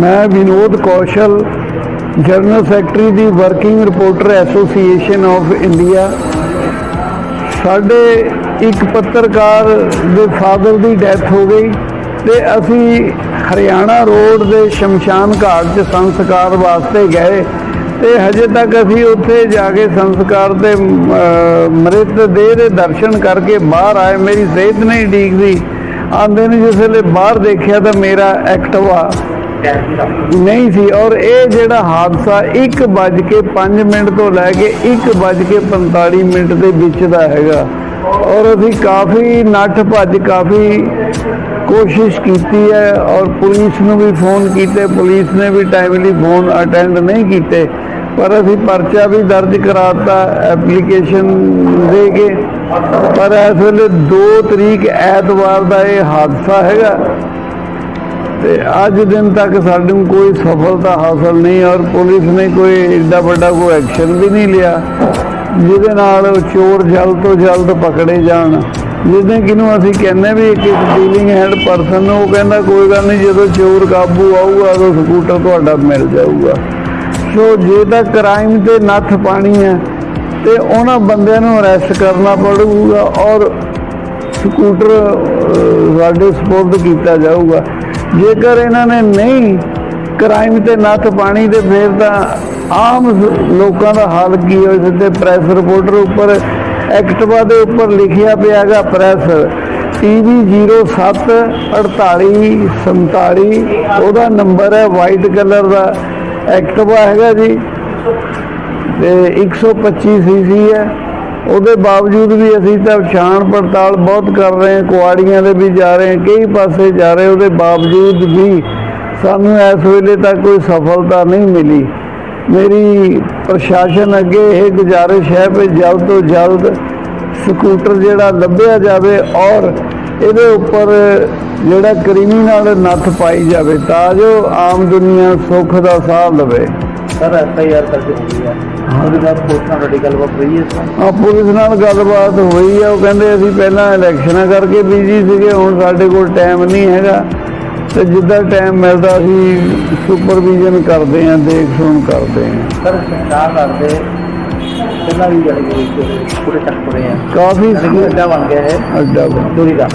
ਮੈਂ Vinod Kaushal, general secretary the working reporter association of India. ਸਾਡੇ ਇੱਕ ਪੱਤਰਕਾਰ ਦੇ ਫਾਦਰ ਦੀ ਡੈਥ ਹੋ ਗਈ ਤੇ ਅਸੀਂ ਹਰਿਆਣਾ ਰੋਡ ਦੇ ਸ਼ਮਸ਼ਾਨ ਘਾਟ 'ਚ ਸੰਸਕਾਰ ਵਾਸਤੇ ਗਏ ਤੇ ਹਜੇ ਤੱਕ ਅਸੀਂ ਉੱਥੇ ਜਾ ਕੇ ਸੰਸਕਾਰ ਦੇ ਮ੍ਰਿਤ ਦੇਹ ਦੇ ਦਰਸ਼ਨ ਕਰਕੇ ਬਾਹਰ ਆਏ। ਮੇਰੀ ਸਿਹਤ ਨਹੀਂ ਠੀਕ ਸੀ। ਆਂਦੇ ਨੇ ਜਿਸ ਵੇਲੇ ਬਾਹਰ ਦੇਖਿਆ ਤਾਂ ਮੇਰਾ ਐਕਟਿਵਾ ਨਹੀਂ ਸੀ, ਔਰ ਇਹ ਜਿਹੜਾ ਹਾਦਸਾ 1:05 ਮਿੰਟ ਤੋਂ ਲੈ ਕੇ 1:45 ਮਿੰਟ ਦੇ ਵਿੱਚ ਦਾ ਹੈਗਾ। ਔਰ ਅਸੀਂ ਕਾਫੀ ਨੱਠ ਭੱਜ ਕਾਫੀ ਕੋਸ਼ਿਸ਼ ਕੀਤੀ ਹੈ, ਔਰ ਪੁਲਿਸ ਨੂੰ ਵੀ ਫੋਨ ਕੀਤੇ, ਪੁਲਿਸ ਨੇ ਵੀ ਟਾਈਮਲੀ ਫੋਨ ਅਟੈਂਡ ਨਹੀਂ ਕੀਤੇ। ਪਰ ਅਸੀਂ ਪਰਚਾ ਵੀ ਦਰਜ ਕਰਾਤਾ ਐਪਲੀਕੇਸ਼ਨ ਦੇ ਕੇ। ਪਰ ਇਸ ਵੇਲੇ 2 ਤਰੀਕ ਐਤਵਾਰ ਦਾ ਇਹ ਹਾਦਸਾ ਹੈਗਾ ਤੇ ਅੱਜ ਦਿਨ ਤੱਕ ਸਾਨੂੰ ਕੋਈ ਸਫਲਤਾ ਹਾਸਲ ਨਹੀਂ ਔਰ ਪੁਲਿਸ ਨੇ ਕੋਈ ਏਡਾ ਵੱਡਾ ਕੋਈ ਐਕਸ਼ਨ ਵੀ ਨਹੀਂ ਲਿਆ, ਜਿਹਦੇ ਨਾਲ ਚੋਰ ਜਲਦ ਤੋਂ ਜਲਦ ਪਕੜੇ ਜਾਣ। ਜਿਹਦੇ ਕਿਨੂੰ ਅਸੀਂ ਕਹਿੰਦੇ ਵੀ ਇੱਕ ਡੀਲਿੰਗ ਹੈਡ ਪਰਸਨ ਉਹ ਕਹਿੰਦਾ ਕੋਈ ਗੱਲ ਨਹੀਂ, ਜਦੋਂ ਚੋਰ ਕਾਬੂ ਆਊਗਾ ਉਦੋਂ ਸਕੂਟਰ ਤੁਹਾਡਾ ਮਿਲ ਜਾਊਗਾ। ਸੋ ਜੇ ਤਾਂ ਕ੍ਰਾਈਮ ਤੇ ਨੱਥ ਪਾਣੀ ਹੈ ਤੇ ਉਹਨਾਂ ਬੰਦਿਆਂ ਨੂੰ ਅਰੈਸਟ ਕਰਨਾ ਪੜੂਗਾ ਔਰ ਸਕੂਟਰ ਸਾਡੇ ਸਪੋਰਟ ਕੀਤਾ ਜਾਊਗਾ। ਜੇਕਰ ਇਹਨਾਂ ਨੇ ਨਹੀਂ ਕ੍ਰਾਈਮ ਤੇ ਨੱਥ ਪਾਣੀ ਤੇ ਫਿਰ ਤਾਂ ਆਮ ਲੋਕਾਂ ਦਾ ਹਾਲ ਕੀ ਹੋਏ ਸਿੱਧੇ ਪ੍ਰੈਸ ਰਿਪੋਰਟਰ ਉੱਪਰ, ਐਕਟਵਾ ਦੇ ਉੱਪਰ ਲਿਖਿਆ ਪਿਆਗਾ ਪ੍ਰੈਸ ਟੀਵੀ 07 48 47 ਉਹਦਾ ਨੰਬਰ ਹੈ ਵਾਈਟ ਕਲਰ ਦਾ। ਐਕਟਵਾ ਹੈਗਾ ਜੀ। ਤੇ 125 ਸੀਸੀ ਹੈ। ਉਹਦੇ ਬਾਵਜੂਦ ਵੀ ਅਸੀਂ ਤਾਂ ਛਾਣ ਪੜਤਾਲ ਬਹੁਤ ਕਰ ਰਹੇ ਹਾਂ। ਕੁਆੜੀਆਂ ਦੇ ਵੀ ਜਾ ਰਹੇ ਹਾਂ। ਕਈ ਪਾਸੇ ਜਾ ਰਹੇ ਉਹਦੇ ਬਾਵਜੂਦ ਵੀ ਸਾਨੂੰ ਇਸ ਵੇਲੇ ਤੱਕ ਕੋਈ ਸਫਲਤਾ ਨਹੀਂ ਮਿਲੀ। ਮੇਰੀ ਪ੍ਰਸ਼ਾਸਨ ਅੱਗੇ ਇਹ ਗੁਜ਼ਾਰਿਸ਼ ਹੈ ਵੀ ਜਲਦ ਤੋਂ ਜਲਦ ਸਕੂਟਰ ਜਿਹੜਾ ਲੱਭਿਆ ਜਾਵੇ ਔਰ ਇਹਦੇ ਉੱਪਰ ਜਿਹੜਾ ਕ੍ਰਿਮੀਨਲ ਨੱਥ ਪਾਈ ਜਾਵੇ ਤਾਂ ਜੋ ਆਮ ਦੁਨੀਆ ਸੁੱਖ ਦਾ ਸਾਹ ਲਵੇ। ਸਰ ਐਫ ਆਈ ਆਰ ਦਰਜ ਹੋ। ਗਈ ਹੈ। ਉਹਦੇ ਬਾਅਦ ਪੁਲਿਸ ਨਾਲ ਤੁਹਾਡੀ ਗੱਲਬਾਤ ਹੋਈ ਹੈ ਸਰ? ਆ ਪੁਲਿਸ ਨਾਲ ਗੱਲਬਾਤ ਹੋਈ ਆ ਉਹ ਕਹਿੰਦੇ ਅਸੀਂ ਪਹਿਲਾਂ ਇਲੈਕਸ਼ਨਾਂ ਕਰਕੇ ਬਿਜ਼ੀ ਸੀਗੇ ਹੁਣ ਸਾਡੇ ਕੋਲ ਟਾਈਮ ਨਹੀਂ ਹੈਗਾ। ਤੇ ਜਿੱਦਾਂ ਟਾਈਮ ਮਿਲਦਾ ਅਸੀਂ ਸੁਪਰਵੀਜ਼ਨ ਕਰਦੇ ਆਂ ਦੇਖ ਸੁਣ ਕਰਦੇ ਆਂ ਸਰ ਸਰਕਾਰ ਕਰਦੇ ਪਹਿਲਾਂ ਵੀ ਜਿਹੜੇ ਪੂਰੇ ਚੱਕ ਪੜੇ ਆ। ਕਾਫੀ ਅੱਡਾ ਬਣ ਗਿਆ ਹੈ ਅੱਡਾ। ਦੂਰੀ ਦਾ।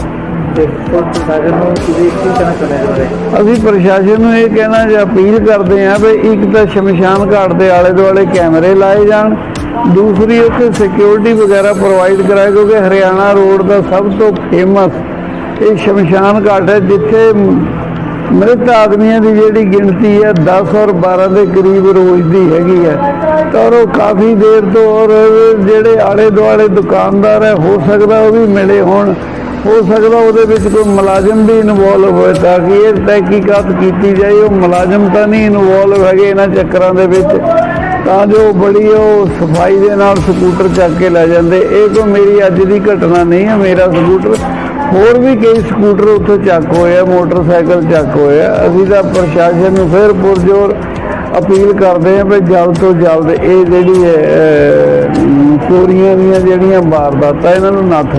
ਅਸੀਂ ਪ੍ਰਸ਼ਾਸਨ ਨੂੰ ਇਹ ਕਹਿਣਾ ਜਾਂ ਅਪੀਲ ਕਰਦੇ ਆਂ ਵੀ ਇੱਕ ਤਾਂ ਸ਼ਮਸ਼ਾਨ ਘਾਟ ਦੇ ਆਲੇ ਦੁਆਲੇ ਕੈਮਰੇ ਲਾਏ ਜਾਣ, ਦੂਸਰੀ ਉੱਥੇ ਸਿਕਿਉਰਿਟੀ ਵਗੈਰਾ ਪ੍ਰੋਵਾਈਡ ਕਰਾਏ, ਕਿਉਂਕਿ ਹਰਿਆਣਾ ਰੋਡ ਦਾ ਸਭ ਤੋਂ ਫੇਮਸ ਇਹ ਸ਼ਮਸ਼ਾਨ ਘਾਟ ਹੈ, ਜਿੱਥੇ ਮ੍ਰਿਤ ਆਦਮੀਆਂ ਦੀ ਜਿਹੜੀ ਗਿਣਤੀ ਹੈ 10 ਔਰ 12 ਦੇ ਕਰੀਬ ਰੋਜ਼ ਦੀ ਹੈਗੀ ਹੈ। ਤਾਂ ਔਰ ਉਹ ਕਾਫੀ ਦੇਰ ਤੋਂ ਔਰ ਜਿਹੜੇ ਆਲੇ ਦੁਆਲੇ ਦੁਕਾਨਦਾਰ ਹੈ, ਹੋ ਸਕਦਾ ਉਹ ਵੀ ਮਿਲੇ ਹੋਣ। ਹੋ ਸਕਦਾ ਉਹਦੇ ਵਿੱਚ ਕੋਈ ਮੁਲਾਜ਼ਮ ਵੀ ਇਨਵੋਲਵ ਹੋਏ ਤਾਂ ਕਿ ਇਹ ਤਹਿਕੀਕਾਤ ਕੀਤੀ ਜਾਏ। ਉਹ ਮੁਲਾਜ਼ਮ ਤਾਂ ਨਹੀਂ ਇਨਵੋਲਵ ਹੈਗੇ ਇਹਨਾਂ ਚੱਕਰਾਂ ਦੇ ਵਿੱਚ। ਤਾਂ ਜੋ ਬੜੀ ਉਹ ਸਫ਼ਾਈ ਦੇ ਨਾਲ ਸਕੂਟਰ ਚੱਕ ਕੇ ਲੈ ਜਾਂਦੇ। ਇਹ ਕੋਈ ਮੇਰੀ ਅੱਜ ਦੀ ਘਟਨਾ ਨਹੀਂ ਹੈ ਮੇਰਾ ਸਕੂਟਰ ਹੋਰ ਵੀ ਕਈ ਸਕੂਟਰ ਉੱਥੇ ਚੱਕ ਹੋਏ ਆ ਮੋਟਰਸਾਈਕਲ ਚੱਕ ਹੋਏ ਆ। ਅਸੀਂ ਤਾਂ ਪ੍ਰਸ਼ਾਸਨ ਨੂੰ ਫਿਰ ਪੁਰਜੋਰ ਅਪੀਲ ਕਰਦੇ ਹਾਂ ਵੀ ਜਲਦ ਤੋਂ ਜਲਦ ਇਹ ਜਿਹੜੀ ਹੈ ਚੋਰੀਆਂ ਦੀਆਂ ਜਿਹੜੀਆਂ ਵਾਰਦਾਤਾਂ ਇਹਨਾਂ ਨੂੰ ਨੱਥ